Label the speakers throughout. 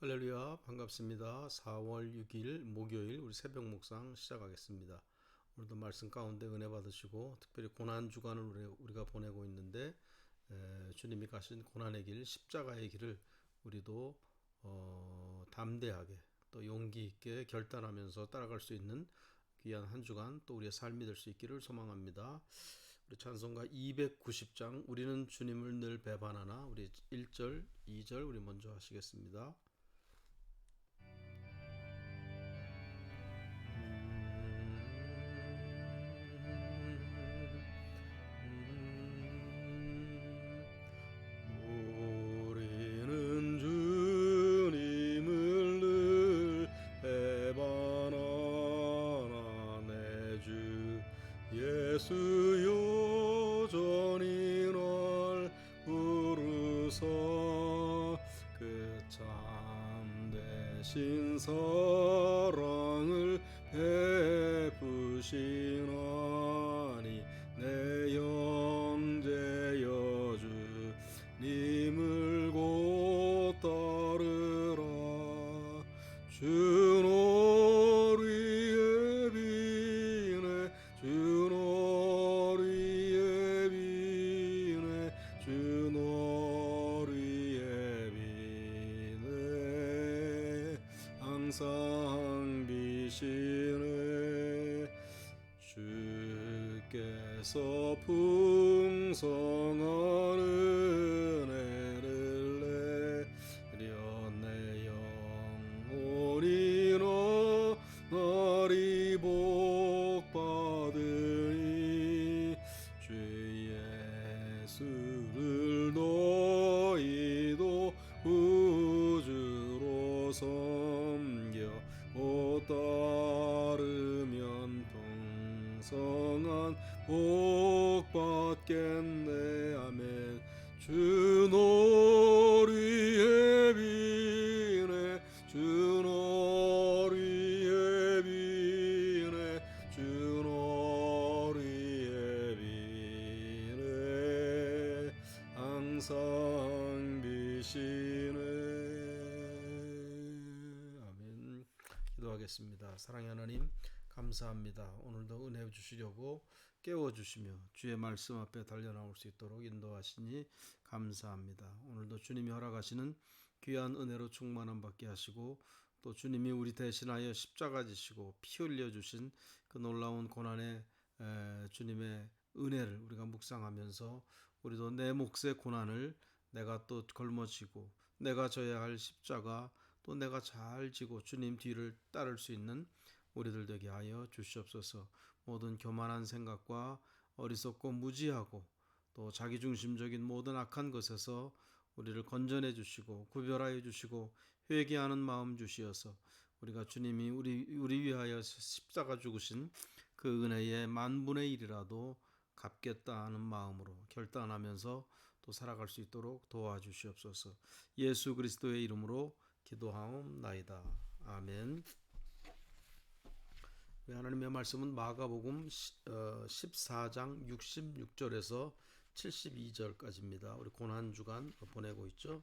Speaker 1: 할렐루야 반갑습니다. 4월 6일 목요일 우리 새벽 묵상 시작하겠습니다. 오늘도 말씀 가운데 은혜 받으시고 특별히 고난 주간을 우리- 우리가 보내고 있는데 에, 주님이 가신 고난의 길 십자가의 길을 우리도 어, 담대하게 또 용기 있게 결단하면서 따라갈 수 있는 귀한 한 주간 또 우리의 삶이 될 수 있기를 소망합니다. 우리 찬송가 290장 우리는 주님을 늘 배반하나 우리 1절 2절 우리 먼저 하시겠습니다. 신 사랑을 베푸시나 주께서 풍성한 은혜를 내려 내 영혼이 너 날이 복받으니 주 예수를 너희도 구주로 섬 받겠네. 아멘. 주 너리에 비네. 주 너리에 비네. 주 너리에 비네. 항상 비시네. 아멘. 기도하겠습니다. 사랑의 하나님 감사합니다. 오늘도 은혜 주시려고 깨워주시며 주의 말씀 앞에 달려나올 수 있도록 인도하시니 감사합니다 오늘도 주님이 허락하시는 귀한 은혜로 충만함 받게 하시고 또 주님이 우리 대신하여 십자가 지시고 피 흘려 주신 그 놀라운 고난의 에, 주님의 은혜를 우리가 묵상하면서 우리도 내 몫의 고난을 내가 또 걸머지고 내가 져야 할 십자가 또 내가 잘 지고 주님 뒤를 따를 수 있는 우리들 되게 하여 주시옵소서. 모든 교만한 생각과 어리석고 무지하고 또 자기중심적인 모든 악한 것에서 우리를 건져내 주시고 구별하여 주시고 회개하는 마음 주시어서 우리가 주님이 우리 우리 위하여 십자가 죽으신 그 은혜의 만분의 일이라도 갚겠다 하는 마음으로 결단하면서 또 살아갈 수 있도록 도와주시옵소서. 예수 그리스도의 이름으로 기도하옵나이다. 아멘. 하나님의 말씀은 마가복음 14장 66절에서 72절까지입니다. 우리 고난 주간 보내고 있죠.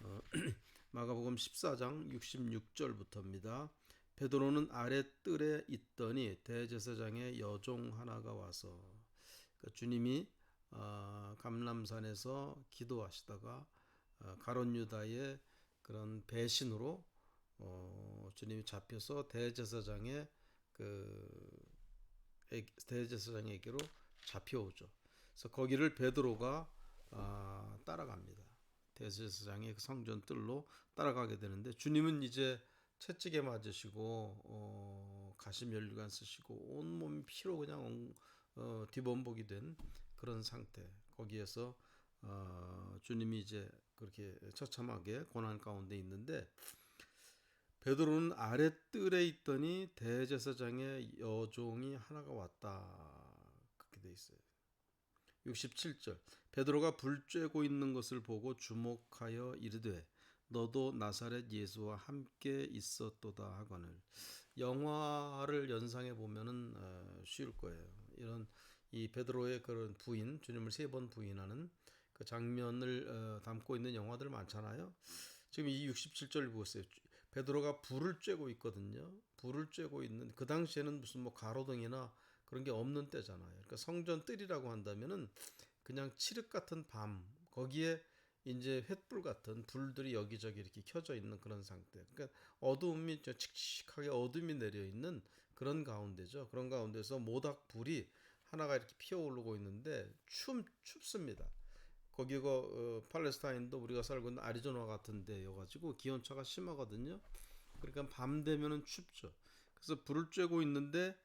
Speaker 1: 어, 마가복음 14장 66절부터입니다. 베드로는 아래 뜰에 있더니 대제사장의 여종 하나가 와서 그러니까 주님이 어, 감람산에서 기도하시다가 어, 가론 유다의 그런 배신으로 어, 주님이 잡혀서 대제사장의 그 에- 대제사장에게로 잡혀오죠. 그래서 거기를 베드로가 아, 따라갑니다. 대제사장의 그 성전 뜰로 따라가게 되는데 주님은 이제 채찍에 맞으시고 어, 가시 면류관 쓰시고 온 몸이 피로 그냥 엉- 어, 뒤범벅이 된 그런 상태. 거기에서 어, 주님이 이제 그렇게 처참하게 고난 가운데 있는데 베드로는 아래 뜰에 있더니 대제사장의 여종이 하나가 왔다. 그렇게 돼 있어요. 67절. 베드로가 불 쬐고 있는 것을 보고 주목하여 이르되 너도 나사렛 예수와 함께 있었도다 하거늘 영화를 연상해 보면은 어, 쉬울 거예요. 이런 이 베드로의 그런 부인 주님을 세 번 부인하는 그 장면을 어, 담고 있는 영화들 많잖아요. 지금 이 67절 보세요. 베드로가 불을 쬐고 있거든요. 불을 쬐고 있는 그 당시에는 무슨 뭐 가로등이나 그런 게 없는 때잖아요. 그러니까 성전 뜰이라고 한다면은 그냥 칠흑 같은 밤 거기에 이제 횃불 같은 불들이 여기저기 이렇게 켜져 있는 그런 상태. 그러니까 어두움이 저 칙칙하게 어둠이 내려 있는 그런 가운데죠. 그런 가운데서 모닥 불이 하나가 이렇게 피어오르고 있는데 춤 춥습니다. 거기가 어, 팔레스타인도 우리가 살고 있는 아리조나 같은 데여가지고 기온차가 심하거든요. 그러니까 밤 되면은 춥죠. 그래서 불을 쬐고 있는데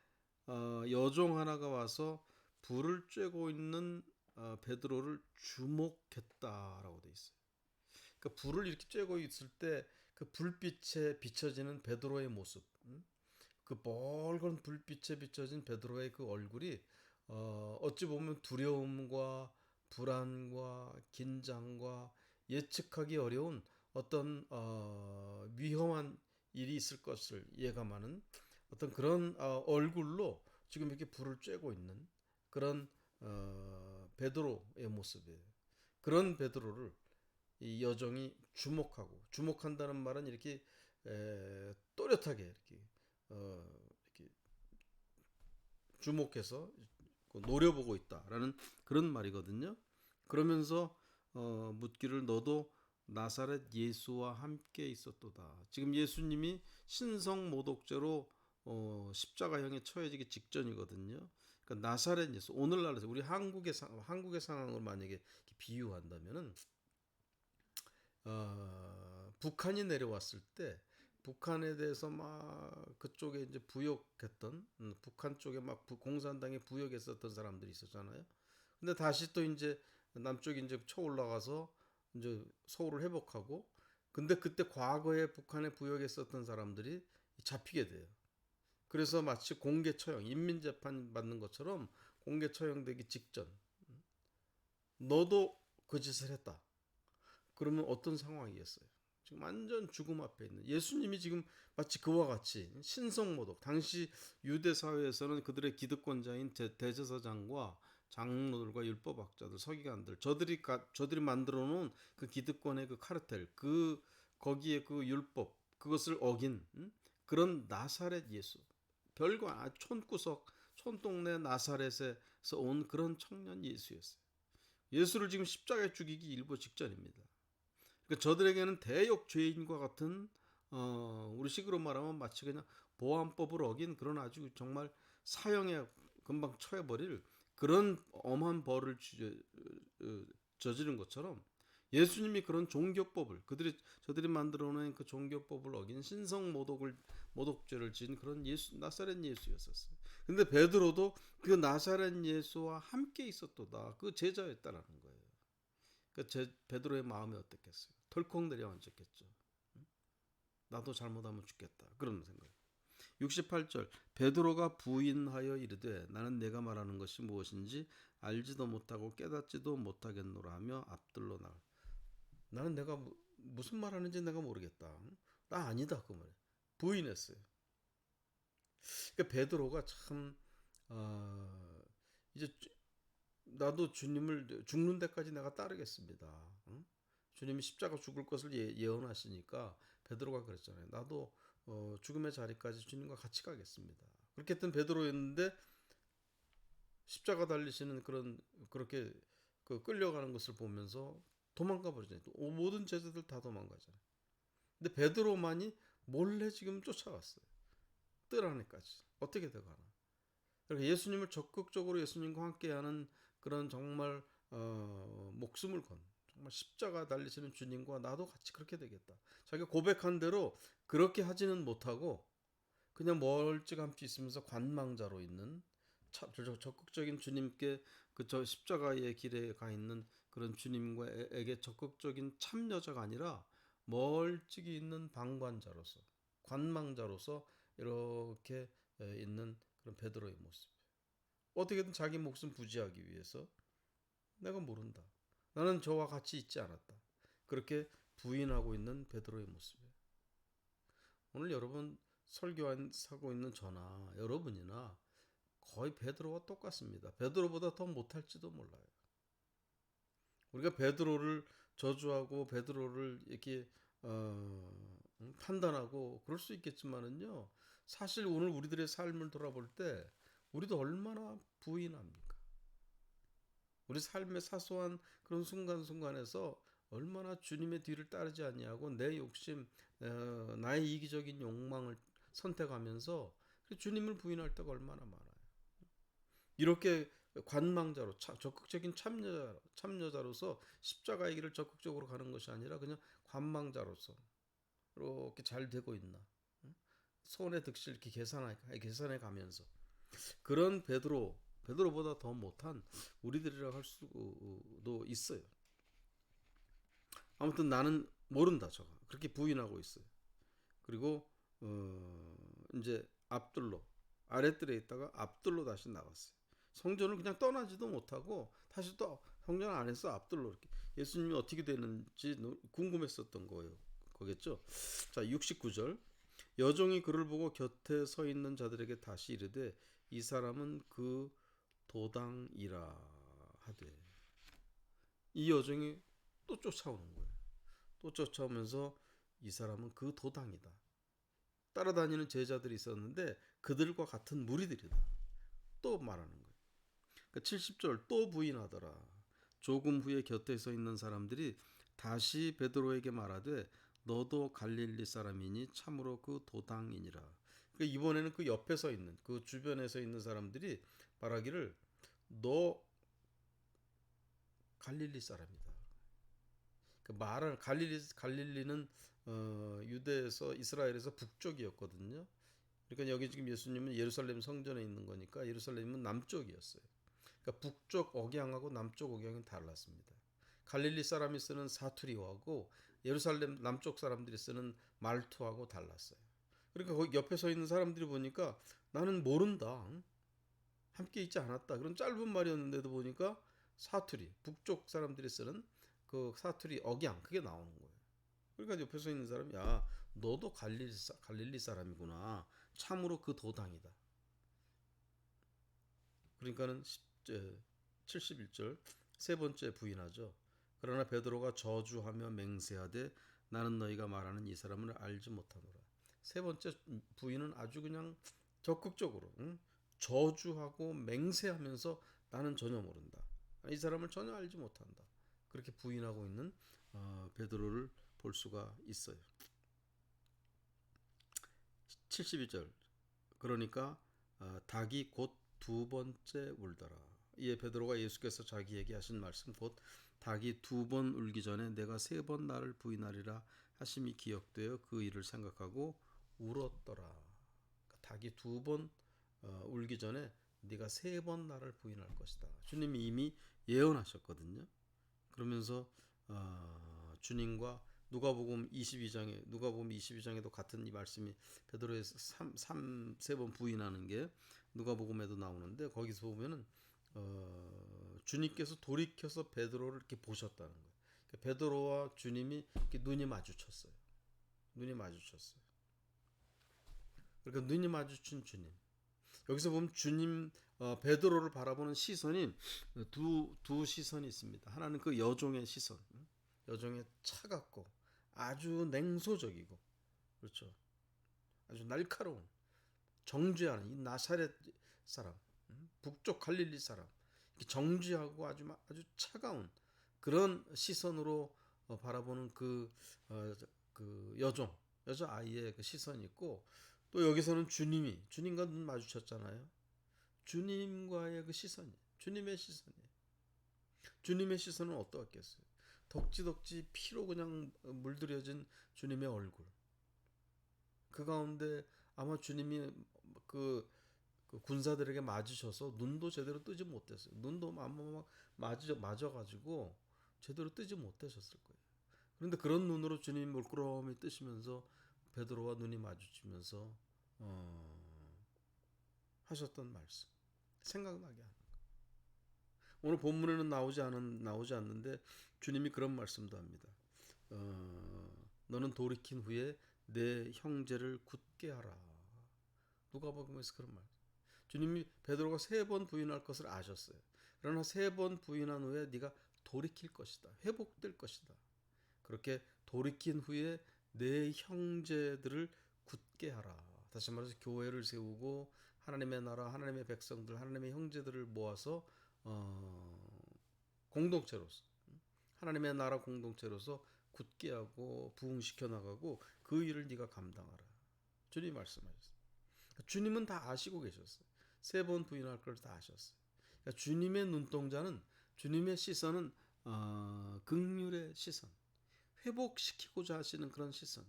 Speaker 1: 어, 여종 하나가 와서 불을 쬐고 있는 어, 베드로를 주목했다라고 돼 있어요. 그러니까 불을 이렇게 쬐고 있을 때 그 불빛에 비춰지는 베드로의 모습, 음? 그 멀건 불빛에 비춰진 베드로의 그 얼굴이 어, 어찌 보면 두려움과 불안과 긴장과 예측하기 어려운 어떤 어, 위험한 일이 있을 것을 예감하는 어떤 그런 어, 얼굴로 지금 이렇게 불을 쬐고 있는 그런 어, 베드로의 모습이에요. 그런 베드로를 이 여정이 주목하고 주목한다는 말은 이렇게 에, 또렷하게 이렇게 어, 이렇게 주목해서 노려보고 있다라는 그런 말이거든요. 그러면서 어, 묻기를 너도 나사렛 예수와 함께 있었도다. 지금 예수님이 신성 모독죄로 어, 십자가형에 처해지기 직전이거든요. 그러니까 나사렛 예수 오늘날에서 우리 한국의 상 한국의 상황을 만약에 비유한다면은 어, 북한이 내려왔을 때 북한에 대해서 막 그쪽에 이제 부역했던 음, 북한 쪽에 막 부, 공산당에 부역했었던 사람들이 있었잖아요. 근데 다시 또 이제 남쪽에 이제 쳐 올라가서 이제 서울을 회복하고 근데 그때 과거에 북한에 부역했었던 사람들이 잡히게 돼요. 그래서 마치 공개 처형, 인민 재판 받는 것처럼 공개 처형되기 직전 너도 그 짓을 했다. 그러면 어떤 상황이겠어요? 지금 완전 죽음 앞에 있는 예수님이 지금 마치 그와 같이 신성모독 당시 유대 사회에서는 그들의 기득권자인 대제사장과 장로들과 율법학자들 서기관들 저들이 가, 저들이 만들어 놓은 그 기득권의 그 카르텔 그 거기에 그 율법 그것을 어긴 음? 그런 나사렛 예수 별거 아 촌구석 촌동네 나사렛에서 온 그런 청년 예수였어요. 예수를 지금 십자가에 죽이기 일보 직전입니다. 그러니까 저들에게는 대역 죄인과 같은 어, 우리 식으로 말하면 마치 그냥 보안법을 어긴 그런 아주 정말 사형에 금방 처해버릴 그런 엄한 벌을 어, 저지른 것처럼 예수님이 그런 종교법을 그들이 저들이 만들어낸 그 종교법을 어긴 신성 모독을 모독죄를 지은 그런 예수 나사렛 예수였었어요. 근데 베드로도 그 나사렛 예수와 함께 있었도다. 그 제자였다라는 거예요. 그 제, 베드로의 마음이 어땠겠어요? 덜컥 내려앉았겠죠. 나도 잘못하면 죽겠다. 그런 생각. 68절 베드로가 부인하여 이르되 나는 내가 말하는 것이 무엇인지 알지도 못하고 깨닫지도 못하겠노라 하며 앞들로 나가. 나는 내가 무슨 말하는지 내가 모르겠다. 나 아니다 그 말에 부인했어요. 그러니까 베드로가 참 어, 이제 나도 주님을 죽는 데까지 내가 따르겠습니다. 응? 주님이 십자가 죽을 것을 예, 언하시니까 베드로가 그랬잖아요. 나도 어, 죽음의 자리까지 주님과 같이 가겠습니다. 그렇게 했던 베드로였는데 십자가 달리시는 그런 그렇게 그 끌려가는 것을 보면서 도망가 버리잖아요. 모든 제자들 다 도망가잖아요. 근데 베드로만이 몰래 지금 쫓아갔어요. 뜰 안에까지 어떻게 돼가나? 그러니까 예수님을 적극적으로 예수님과 함께하는 그런 정말 어, 목숨을 건 정말 십자가 달리시는 주님과 나도 같이 그렇게 되겠다. 자기가 고백한 대로 그렇게 하지는 못하고 그냥 멀찌감치 있으면서 관망자로 있는 적극적인 주님께 그 저 십자가의 길에 가 있는 그런 주님과에게 적극적인 참여자가 아니라 멀찍이 있는 방관자로서 관망자로서 이렇게 있는 그런 베드로의 모습. 어떻게든 자기 목숨 부지하기 위해서 내가 모른다. 나는 저와 같이 있지 않았다. 그렇게 부인하고 있는 베드로의 모습이에요. 오늘 여러분 설교하고 있는 저나 여러분이나 거의 베드로와 똑같습니다. 베드로보다 더 못할지도 몰라요. 우리가 베드로를 저주하고 베드로를 이렇게 어, 판단하고 그럴 수 있겠지만은요. 사실 오늘 우리들의 삶을 돌아볼 때 우리도 얼마나 부인합니까? 우리 삶의 사소한 그런 순간순간에서 얼마나 주님의 뒤를 따르지 않냐고 내 욕심, 어, 나의 이기적인 욕망을 선택하면서 주님을 부인할 때가 얼마나 많아요. 이렇게 관망자로 차, 적극적인 참여자, 참여자로서 십자가의 길을 적극적으로 가는 것이 아니라 그냥 관망자로서 이렇게 잘 되고 있나 손에 득실 이렇게 계산해 계산해 가면서 그런 베드로 베드로보다 더 못한 우리들이라 할 수도 있어요. 아무튼 나는 모른다 저가 그렇게 부인하고 있어요. 그리고 어 이제 앞들로 아랫들에 있다가 앞들로 다시 나갔어요. 성전을 그냥 떠나지도 못하고 다시 또 성전 안에서 앞들로 이렇게 예수님이 어떻게 되는지 궁금했었던 거예요. 거겠죠. 자, 69절. 여종이 그를 보고 곁에 서 있는 자들에게 다시 이르되 이 사람은 그 도당이라 하되 이 여종이 또 쫓아오는 거예요. 또 쫓아오면서 이 사람은 그 도당이다. 따라다니는 제자들이 있었는데 그들과 같은 무리들이다. 또 말하는 거예요. 그 70절 또 부인하더라. 조금 후에 곁에 서 있는 사람들이 다시 베드로에게 말하되 너도 갈릴리 사람이니 참으로 그 도당이니라. 그러니까 이번에는 그 옆에 서 있는 그 주변에 서 있는 사람들이 말하기를 너 갈릴리 사람이다. 그 말을 갈릴리 갈릴리는 어, 유대에서 이스라엘에서 북쪽이었거든요. 그러니까 여기 지금 예수님은 예루살렘 성전에 있는 거니까 예루살렘은 남쪽이었어요. 그러니까 북쪽 억양하고 남쪽 억양은 달랐습니다. 갈릴리 사람이 쓰는 사투리하고 예루살렘 남쪽 사람들이 쓰는 말투하고 달랐어요. 그러니까 거기 옆에 서 있는 사람들이 보니까 나는 모른다. 함께 있지 않았다. 그런 짧은 말이었는데도 보니까 사투리, 북쪽 사람들이 쓰는 그 사투리 억양 그게 나오는 거예요. 그러니까 옆에 서 있는 사람이 야 너도 갈릴리, 갈릴리 사람이구나. 참으로 그 도당이다. 그러니까는 71절 세 번째 부인하죠. 그러나 베드로가 저주하며 맹세하되 나는 너희가 말하는 이 사람을 알지 못하노라. 세 번째 부인은 아주 그냥 적극적으로 응? 저주하고 맹세하면서 나는 전혀 모른다. 이 사람을 전혀 알지 못한다. 그렇게 부인하고 있는 어, 베드로를 볼 수가 있어요. 72절 그러니까 어, 닭이 곧 두 번째 울더라. 이에 베드로가 예수께서 자기에게 하신 말씀 곧 닭이 두 번 울기 전에 내가 세 번 나를 부인하리라 하심이 기억되어 그 일을 생각하고 울었더라. 그러니까 닭이 두번 어, 울기 전에 네가 세 번 나를 부인할 것이다. 주님이 이미 예언하셨거든요. 그러면서 어, 주님과 누가복음 22장에 누가복음 22장에도 같은 이 말씀이 베드로에서 3 3번 부인하는 게 누가복음에도 나오는데 거기서 보면은 어, 주님께서 돌이켜서 베드로를 이렇게 보셨다는 거예요. 그러니까 베드로와 주님이 이렇게 눈이 마주쳤어요. 눈이 마주쳤어요. 그러니까 눈이 마주친 주님. 여기서 보면 주님 어, 베드로를 바라보는 시선이 두 두 시선이 있습니다. 하나는 그 여종의 시선, 여종의 차갑고 아주 냉소적이고 그렇죠. 아주 날카로운 정죄하는 이 나사렛 사람, 북쪽 갈릴리 사람, 정죄하고 아주 아주 차가운 그런 시선으로 어, 바라보는 그, 어, 그 여종, 여자 아이의 그 시선이 있고 또 여기서는 주님이 주님과 눈 마주쳤잖아요. 주님과의 그 시선이, 주님의 시선이. 주님의 시선은 어떠했겠어요? 덕지덕지 피로 그냥 물들여진 주님의 얼굴. 그 가운데 아마 주님이 그, 그 군사들에게 맞으셔서 눈도 제대로 뜨지 못했어요. 눈도 아마 막 맞아 맞아가지고 제대로 뜨지 못하셨을 거예요. 그런데 그런 눈으로 주님이 물끄러미 뜨시면서 베드로와 눈이 마주치면서 어, 하셨던 말씀 생각나게 하는 거. 오늘 본문에는 나오지 않은 나오지 않는데 주님이 그런 말씀도 합니다. 어, 너는 돌이킨 후에 내 형제를 굳게 하라. 누가복음에서 그런 말. 주님이 베드로가 세 번 부인할 것을 아셨어요. 그러나 세 번 부인한 후에 네가 돌이킬 것이다. 회복될 것이다. 그렇게 돌이킨 후에 내 형제들을 굳게 하라. 다시 말해서 교회를 세우고 하나님의 나라, 하나님의 백성들, 하나님의 형제들을 모아서 어, 공동체로서 하나님의 나라 공동체로서 굳게 하고 부흥시켜 나가고 그 일을 네가 감당하라. 주님 말씀하셨어요. 주님은 다 아시고 계셨어요. 세 번 부인할 걸 다 아셨어요. 그러니까 주님의 눈동자는 주님의 시선은 어, 극률의 시선, 회복시키고자 하시는 그런 시선.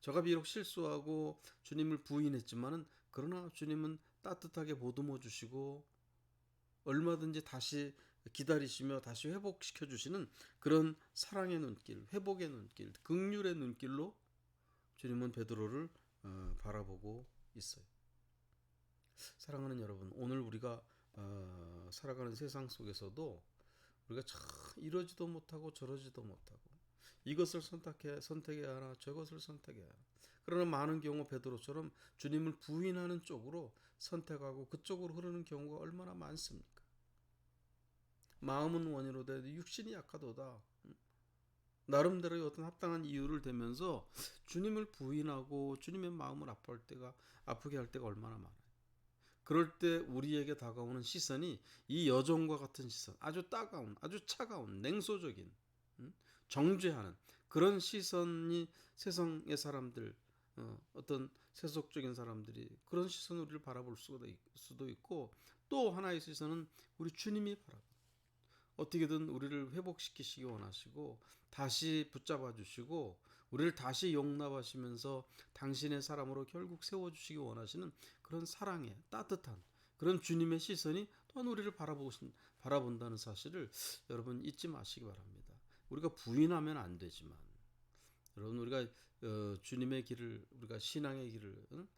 Speaker 1: 저가 비록 실수하고 주님을 부인했지만은 그러나 주님은 따뜻하게 보듬어 주시고 얼마든지 다시 기다리시며 다시 회복시켜 주시는 그런 사랑의 눈길, 회복의 눈길, 극률의 눈길로 주님은 베드로를 어, 바라보고 있어요. 사랑하는 여러분, 오늘 우리가 어, 살아가는 세상 속에서도 우리가 참 이러지도 못하고 저러지도 못하고 이것을 선택해 선택해야 하나 저것을 선택해야 하나. 그러나 많은 경우 베드로처럼 주님을 부인하는 쪽으로 선택하고 그쪽으로 흐르는 경우가 얼마나 많습니까? 마음은 원이로 되도 육신이 약하도다. 나름대로의 어떤 합당한 이유를 대면서 주님을 부인하고 주님의 마음을 아파할 때가 아프게 할 때가 얼마나 많아요. 그럴 때 우리에게 다가오는 시선이 이 여종과 같은 시선, 아주 따가운, 아주 차가운, 냉소적인, 정죄하는 그런 시선이 세상의 사람들, 어, 어떤 세속적인 사람들이 그런 시선으로 우리를 바라볼 수도 있고 또 하나의 시선은 우리 주님이 바라보. 어떻게든 우리를 회복시키시기 원하시고 다시 붙잡아 주시고 우리를 다시 용납하시면서 당신의 사람으로 결국 세워 주시기 원하시는 그런 사랑의 따뜻한 그런 주님의 시선이 또한 우리를 바라보고 바라본다는 사실을 여러분 잊지 마시기 바랍니다. 우리가 부인하면 안 되지만 여러분 우리가 어, 주님의 길을 우리가 신앙의 길을 응?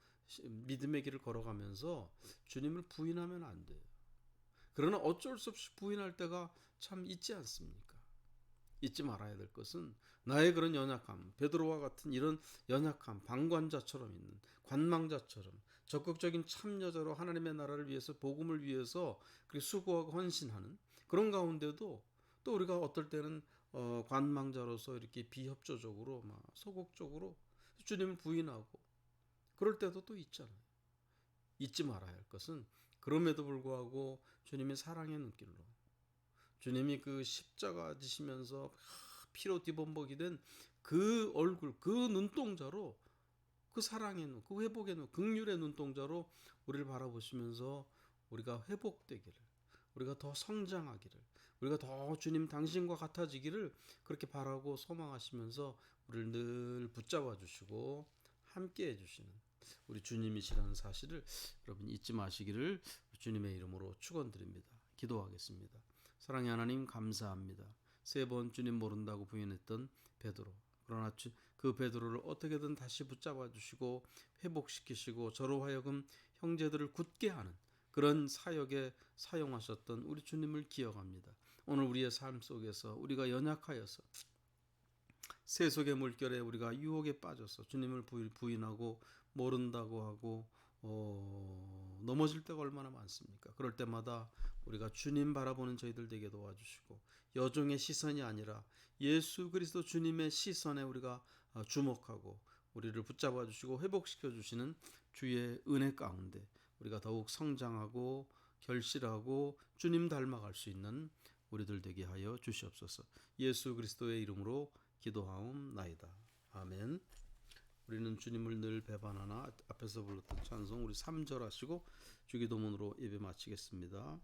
Speaker 1: 믿음의 길을 걸어가면서 주님을 부인하면 안 돼요. 그러나 어쩔 수 없이 부인할 때가 참 있지 않습니까? 잊지 말아야 될 것은 나의 그런 연약함, 베드로와 같은 이런 연약함, 방관자처럼 있는 관망자처럼 적극적인 참여자로 하나님의 나라를 위해서 복음을 위해서 그렇게 수고하고 헌신하는 그런 가운데도 또 우리가 어떨 때는 어, 관망자로서 이렇게 비협조적으로 막 소극적으로 주님을 부인하고 그럴 때도 또 있잖아요. 잊지 말아야 할 것은 그럼에도 불구하고 주님의 사랑의 눈길로 주님이 그 십자가 지시면서 피로 뒤범벅이 된 그 얼굴, 그 눈동자로 그 사랑의 눈, 그 회복의 눈, 극률의 눈동자로 우리를 바라보시면서 우리가 회복되기를, 우리가 더 성장하기를, 우리가 더 주님 당신과 같아지기를 그렇게 바라고 소망하시면서 우리를 늘 붙잡아 주시고 함께 해 주시는 우리 주님이시라는 사실을 여러분 잊지 마시기를 주님의 이름으로 축원드립니다. 기도하겠습니다. 사랑의 하나님 감사합니다. 세 번 주님 모른다고 부인했던 베드로. 그러나 그 베드로를 어떻게든 다시 붙잡아 주시고 회복시키시고 저로 하여금 형제들을 굳게 하는 그런 사역에 사용하셨던 우리 주님을 기억합니다. 오늘 우리의 삶 속에서 우리가 연약하여서 세속의 물결에 우리가 유혹에 빠져서 주님을 부인하고 모른다고 하고 어, 넘어질 때가 얼마나 많습니까? 그럴 때마다 우리가 주님 바라보는 저희들 되게 도와주시고 여종의 시선이 아니라 예수 그리스도 주님의 시선에 우리가 어, 주목하고 우리를 붙잡아 주시고 회복시켜 주시는 주의 은혜 가운데 우리가 더욱 성장하고 결실하고 주님 닮아갈 수 있는 우리들 되게 하여 주시옵소서. 예수 그리스도의 이름으로 기도하옵나이다. 아멘. 우리는 주님을 늘 배반하나 앞에서 불렀던 찬송 우리 3절 하시고 주기도문으로 예배 마치겠습니다.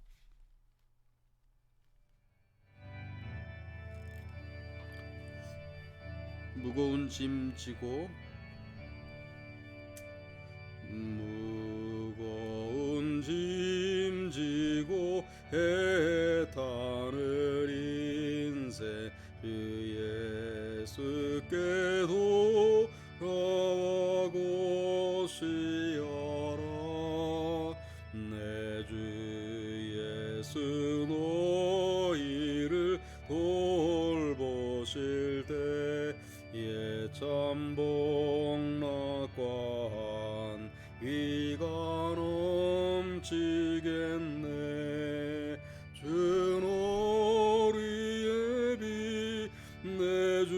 Speaker 1: 무거운 짐 지고 너희를 돌보실 때에 참 복락관 위가 넘치겠네. 주 너리의 빛내주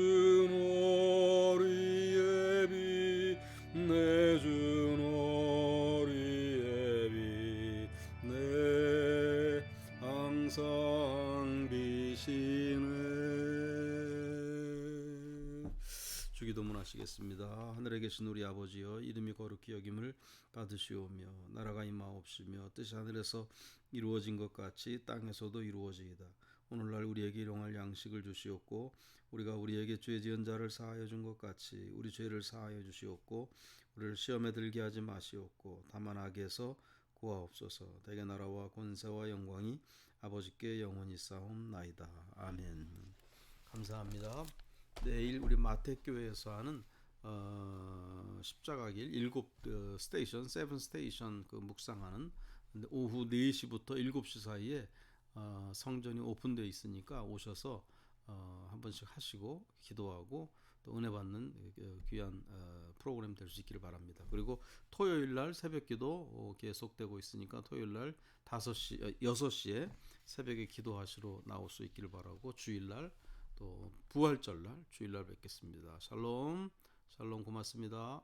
Speaker 1: 너리 기도하시겠습니다. 하늘에 계신 우리 아버지여 이름이 거룩히 여김을 받으시오며 나라가 임하옵시며 뜻이 하늘에서 이루어진 것 같이 땅에서도 이루어지이다. 오늘날 우리에게 일용할 양식을 주시옵고 우리가 우리에게 죄 지은 자를 사하여 준 것 같이 우리 죄를 사하여 주시옵고 우리를 시험에 들게 하지 마시옵고 다만 악에서 구하옵소서 대개 나라와 권세와 영광이 아버지께 영원히 싸움나이다. 아멘. 감사합니다. 내일 우리 마태교회에서 하는 어, 십자가길 일곱 어, 스테이션, 세븐 스테이션 그 묵상하는 오후 4시부터 7시 사이에 어, 성전이 오픈되어 있으니까 오셔서 어, 한 번씩 하시고 기도하고 또 은혜 받는 어, 귀한 어, 프로그램 될 수 있기를 바랍니다. 그리고 토요일 날 새벽 기도 어, 계속되고 있으니까 토요일 날 5시 어, 6시에 새벽에 기도하시러 나올 수 있기를 바라고 주일 날 또 부활절 날 주일 날 뵙겠습니다. 샬롬. 샬롬 고맙습니다.